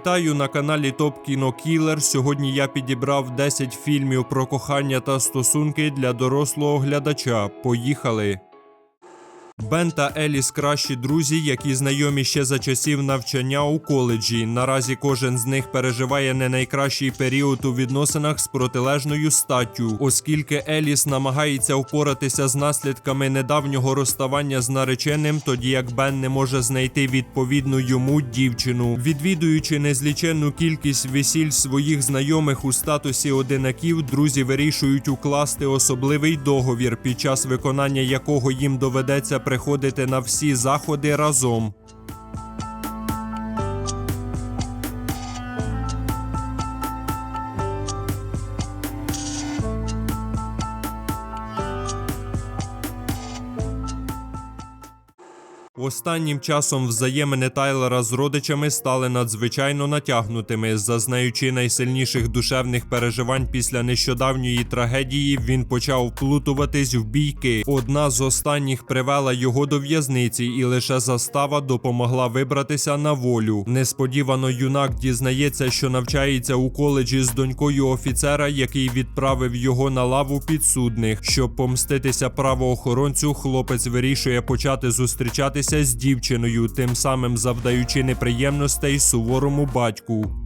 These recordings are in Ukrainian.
Вітаю на каналі Топ Кіно Кілер. Сьогодні я підібрав 10 фільмів про кохання та стосунки для дорослого глядача. Поїхали! Бен та Еліс кращі друзі, які знайомі ще за часів навчання у коледжі. Наразі кожен з них переживає не найкращий період у відносинах з протилежною статтю, оскільки Еліс намагається впоратися з наслідками недавнього розставання з нареченим, тоді як Бен не може знайти відповідну йому дівчину. Відвідуючи незліченну кількість весіль своїх знайомих у статусі одинаків, друзі вирішують укласти особливий договір, під час виконання якого їм доведеться приходити на всі заходи разом. Останнім часом взаємини Тайлера з родичами стали надзвичайно натягнутими. Зазнаючи найсильніших душевних переживань після нещодавньої трагедії, він почав плутуватись в бійки. Одна з останніх привела його до в'язниці, і лише застава допомогла вибратися на волю. Несподівано юнак дізнається, що навчається у коледжі з донькою офіцера, який відправив його на лаву підсудних. Щоб помститися правоохоронцю, хлопець вирішує почати зустрічатися з дівчиною, тим самим завдаючи неприємностей суворому батьку.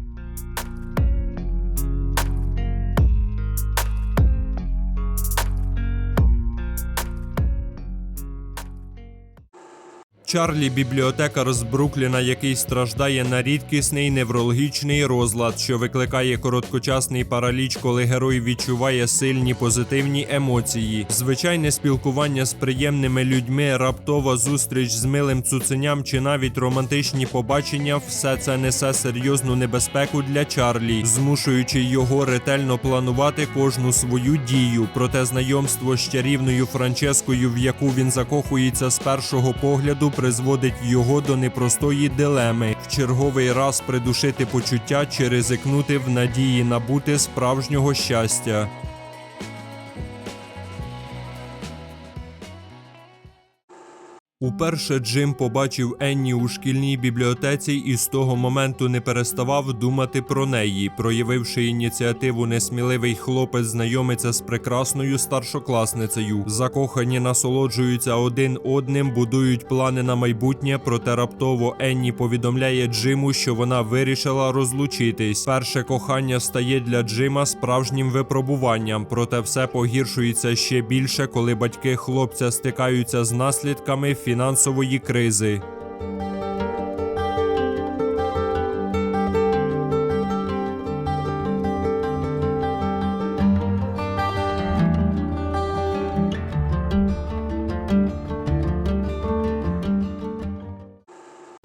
Чарлі бібліотекар з Брукліна, який страждає на рідкісний неврологічний розлад, що викликає короткочасний параліч, коли герой відчуває сильні позитивні емоції. Звичайне спілкування з приємними людьми, раптова зустріч з милим цуценям чи навіть романтичні побачення все це несе серйозну небезпеку для Чарлі, змушуючи його ретельно планувати кожну свою дію. Проте знайомство з чарівною Франческою, в яку він закохується з першого погляду, призводить його до непростої дилеми в черговий раз придушити почуття чи ризикнути в надії набути справжнього щастя. Уперше Джим побачив Енні у шкільній бібліотеці і з того моменту не переставав думати про неї. Проявивши ініціативу, несміливий хлопець знайомиться з прекрасною старшокласницею. Закохані насолоджуються один одним, будують плани на майбутнє. Проте раптово Енні повідомляє Джиму, що вона вирішила розлучитись. Перше кохання стає для Джима справжнім випробуванням, проте все погіршується ще більше, коли батьки хлопця стикаються з наслідками фінансової кризи.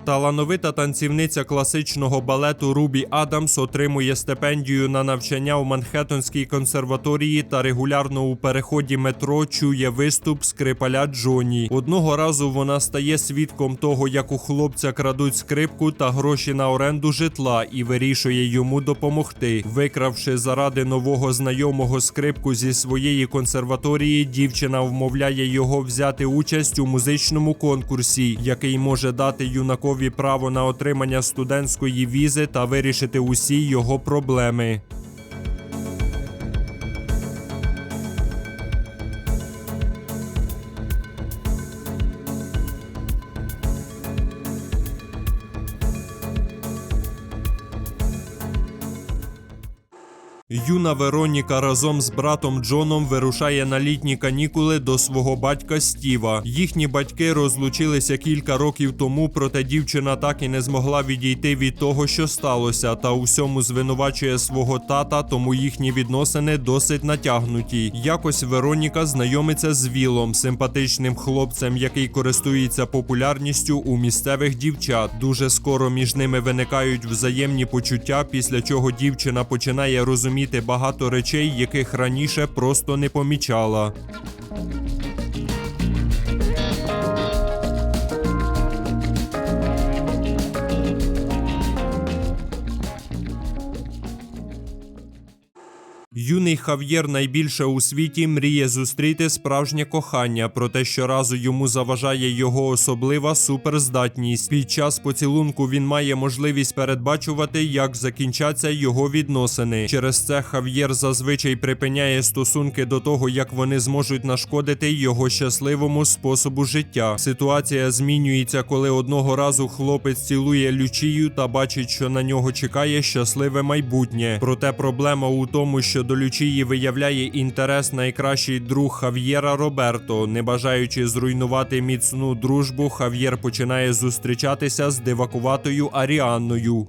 Талановита танцівниця класичного балету Рубі Адамс отримує стипендію на навчання у Манхеттенській консерваторії та регулярно у переході метро чує виступ скрипаля Джоні. Одного разу вона стає свідком того, як у хлопця крадуть скрипку та гроші на оренду житла, і вирішує йому допомогти. Викравши заради нового знайомого скрипку зі своєї консерваторії, дівчина вмовляє його взяти участь у музичному конкурсі, який може дати юнакові право на отримання студентської візи та вирішити усі його проблеми. Юна Вероніка разом з братом Джоном вирушає на літні канікули до свого батька Стіва. Їхні батьки розлучилися кілька років тому, проте дівчина так і не змогла відійти від того, що сталося, та у всьому звинувачує свого тата, тому їхні відносини досить натягнуті. Якось Вероніка знайомиться з Вілом, симпатичним хлопцем, який користується популярністю у місцевих дівчат. Дуже скоро між ними виникають взаємні почуття, після чого дівчина починає розуміти багато речей, яких раніше просто не помічала. Юний Хав'єр найбільше у світі мріє зустріти справжнє кохання, проте щоразу йому заважає його особлива суперздатність. Під час поцілунку він має можливість передбачувати, як закінчаться його відносини. Через це Хав'єр зазвичай припиняє стосунки до того, як вони зможуть нашкодити його щасливому способу життя. Ситуація змінюється, коли одного разу хлопець цілує Лючію та бачить, що на нього чекає щасливе майбутнє. Проте проблема у тому, що до Лючії виявляє інтерес найкращий друг Хав'єра Роберто. Не бажаючи зруйнувати міцну дружбу, Хав'єр починає зустрічатися з дивакуватою Аріанною.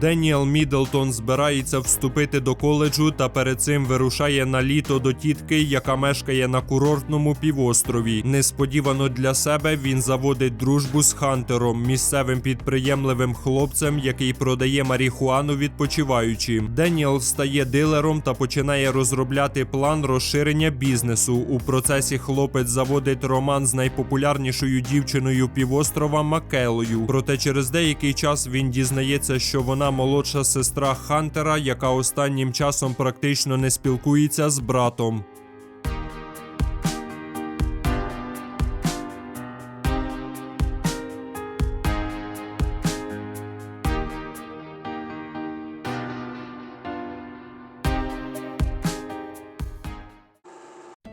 Деніел Міддлтон збирається вступити до коледжу та перед цим вирушає на літо до тітки, яка мешкає на курортному півострові. Несподівано для себе він заводить дружбу з Хантером, місцевим підприємливим хлопцем, який продає марихуану відпочиваючим. Деніел стає дилером та починає розробляти план розширення бізнесу. У процесі хлопець заводить роман з найпопулярнішою дівчиною півострова Макелою. Проте через деякий час він дізнається, що вона молодша сестра Хантера, яка останнім часом практично не спілкується з братом.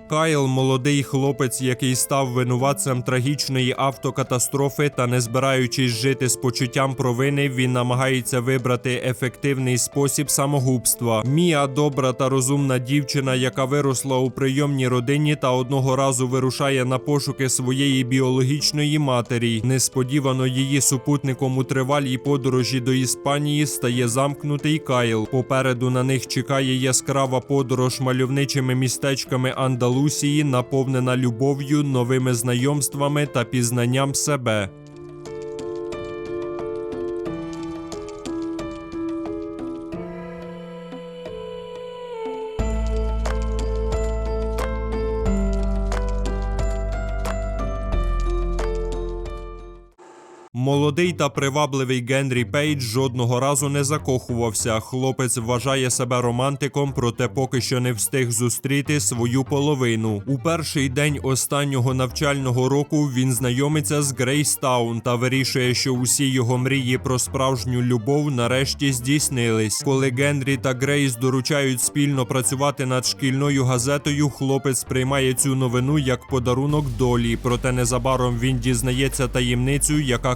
Кайл молодий хлопець, який став винуватцем трагічної автокатастрофи та не збираючись жити з почуттям провини, він намагається вибрати ефективний спосіб самогубства. Мія добра та розумна дівчина, яка виросла у прийомній родині та одного разу вирушає на пошуки своєї біологічної матері. Несподівано її супутником у тривалій подорожі до Іспанії стає замкнутий Кайл. Попереду на них чекає яскрава подорож мальовничими містечками Андалусії, наповнена любов'ю, новими знайомствами та пізнанням себе. Молодий та привабливий Генрі Пейдж жодного разу не закохувався. Хлопець вважає себе романтиком, проте поки що не встиг зустріти свою половину. У перший день останнього навчального року він знайомиться з Грейстаун та вирішує, що усі його мрії про справжню любов нарешті здійснились. Коли Генрі та Грейс доручають спільно працювати над шкільною газетою, хлопець сприймає цю новину як подарунок долі. Проте незабаром він дізнається таємницю, яка